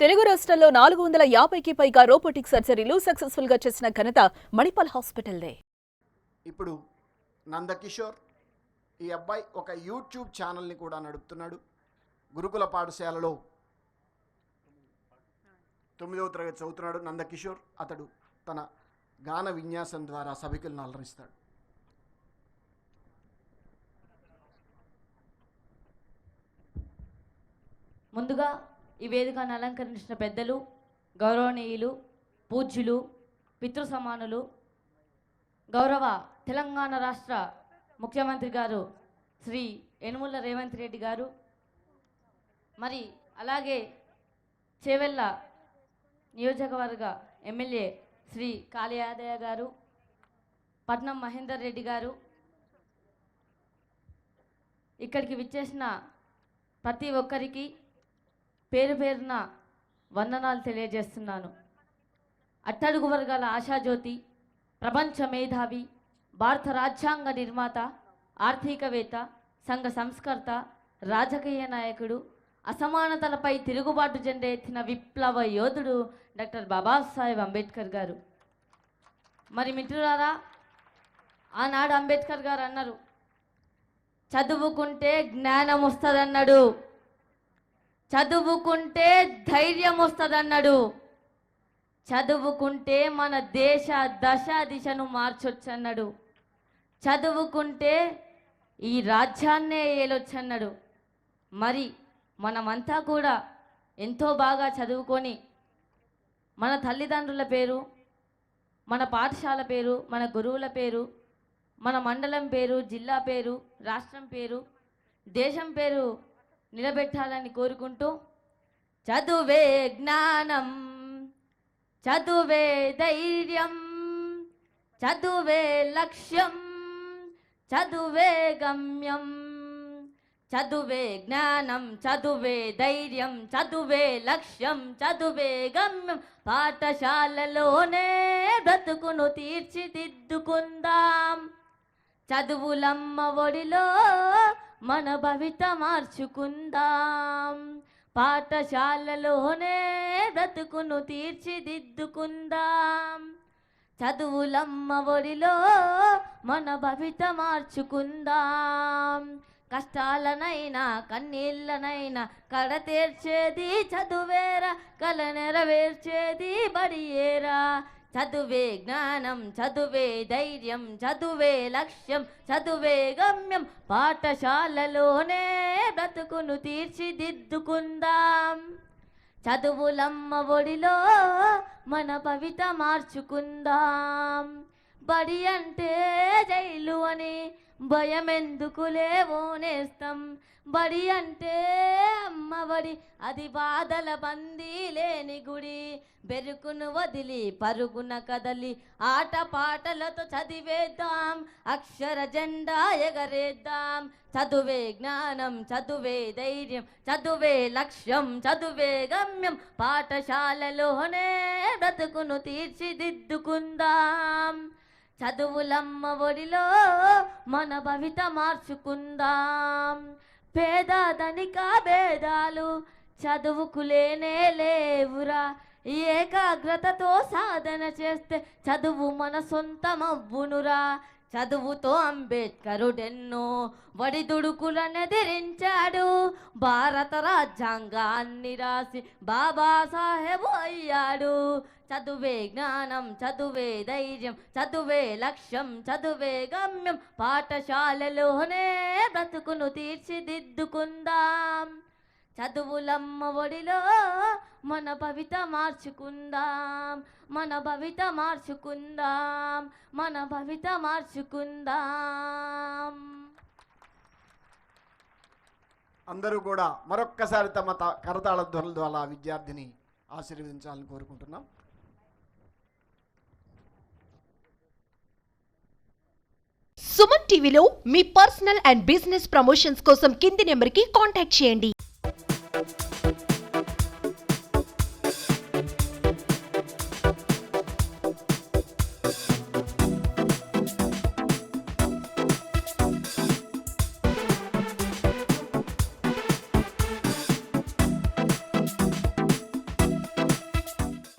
తెలుగు రాష్ట్రాల్లో నాలుగు వందల యాభైకి పైగా రోబోటిక్ సర్జరీలు సక్సెస్ఫుల్గా చేసిన ఘనత మణిపాల్ హాస్పిటల్దే. ఇప్పుడు నందకిషోర్ ఈ అబ్బాయి ఒక యూట్యూబ్ ఛానల్ని కూడా నడుపుతున్నాడు. గురుకుల పాఠశాలలో తొమ్మిదవ తరగతి చదువుతున్నాడు నందకిషోర్. అతడు తన గాన విన్యాసం ద్వారా సభికులను అలరిస్తాడు ముందుగా ఈ వేదికను అలంకరించిన పెద్దలు గౌరవనీయులు పూజ్యులు పితృ సమానులు గౌరవ తెలంగాణ రాష్ట్ర ముఖ్యమంత్రి గారు శ్రీ యనుముల రేవంత్ రెడ్డి గారు మరి అలాగే చేవెళ్ళ నియోజకవర్గ ఎమ్మెల్యే శ్రీ కాళయాదయ్య గారు పట్నం మహేందర్ రెడ్డి గారు ఇక్కడికి విచ్చేసిన ప్రతి ఒక్కరికి పేరు పేరున వందనాలు తెలియజేస్తున్నాను. అట్టడుగు వర్గాల ఆశాజ్యోతి ప్రపంచ మేధావి భారత రాజ్యాంగ నిర్మాత ఆర్థికవేత్త సంఘ సంస్కర్త రాజకీయ నాయకుడు అసమానతలపై తిరుగుబాటు జెండా ఎత్తిన విప్లవ యోధుడు డాక్టర్ బాబాసాహెబ్ అంబేద్కర్ గారు. మరి మిత్రులారా ఆనాడు అంబేద్కర్ గారు అన్నారు చదువుకుంటే జ్ఞానం వస్తుందన్నాడు చదువుకుంటే ధైర్యం వస్తుందన్నాడు. చదువుకుంటే మన దేశ దశ దిశను మార్చొచ్చన్నాడు. చదువుకుంటే ఈ రాజ్యాన్నే ఏలొచ్చన్నాడు. మరి మనమంతా కూడా ఎంతో బాగా చదువుకొని మన తల్లిదండ్రుల పేరు మన పాఠశాల పేరు మన గురువుల పేరు మన మండలం పేరు జిల్లా పేరు రాష్ట్రం పేరు దేశం పేరు నిలబెట్టాలని కోరుకుంటూ చదువే జ్ఞానం చదువే ధైర్యం చదువే లక్ష్యం చదువే గమ్యం చదువే జ్ఞానం చదువే ధైర్యం చదువే లక్ష్యం చదువే గమ్యం. పాఠశాలలోనే బ్రతుకును తీర్చిదిద్దుకుందాం. చదువులమ్మ ఒడిలో మన భవిత మార్చుకుందాం పాఠశాలలోనే బ్రతుకును తీర్చిదిద్దుకుందాం. చదువులమ్మ ఒడిలో మన భవిత మార్చుకుందాం కష్టాలనైనా కన్నీళ్ళనైనా కడ తీర్చేది చదువేరా కల నెరవేర్చేది బడియేరా. చదువే జ్ఞానం చదువే ధైర్యం చదువే లక్ష్యం చదువే గమ్యం. పాఠశాలలోనే బ్రతుకును తీర్చిదిద్దుకుందాం. చదువులమ్మ ఒడిలో మన పవిత మార్చుకుందాం. బడి అంటే జైలు అని భయమెందుకులే ఓనేస్తాం బడి అంటే అమ్మబడి అది బాధల బందీ లేని గుడి. బెరుకును వదిలి పరుగున కదలి ఆట పాటలతో చదివేద్దాం. అక్షర జెండా ఎగరేద్దాం. చదువే జ్ఞానం చదువే ధైర్యం చదువే లక్ష్యం చదువే గమ్యం. పాఠశాలలోనే బ్రతుకును తీర్చిదిద్దుకుందాం. చదువులమ్మ ఒడిలో మన భవిత మార్చుకుందాం. పేద ధనిక భేదాలు చదువుకులేనే లేవురా. ఏకాగ్రతతో సాధన చేస్తే చదువు మన సొంతమవ్వునురా. చదువుతో అంబేద్కరుడెన్నో వడిదుడుకులనెదిరించాడు. భారత రాజ్యాంగాన్ని రాసి బాబాసాహెబ్ అయ్యాడు. చదువే జ్ఞానం చదువే ధైర్యం చదువే లక్ష్యం చదువే గమ్యం. పాఠశాలలోనే బ్రతుకును తీర్చిదిద్దుకుందాం. చదువులమ్మ ఒడిలో మన భవిత మార్చుకుందాం. మన భవిత మార్చుకుందాం. మన భవిత మార్చుకుందాం. అందరూ కూడా మరొక్కసారి తమ కరతాళ ధ్వనుల ద్వారా విద్యార్థిని ఆశీర్వదించాలని కోరుకుంటున్నాం. సుమన్ టీవీలో మీ పర్సనల్ అండ్ బిజినెస్ ప్రమోషన్స్ కోసం కింది నెంబర్కి కాంటాక్ట్ చేయండి.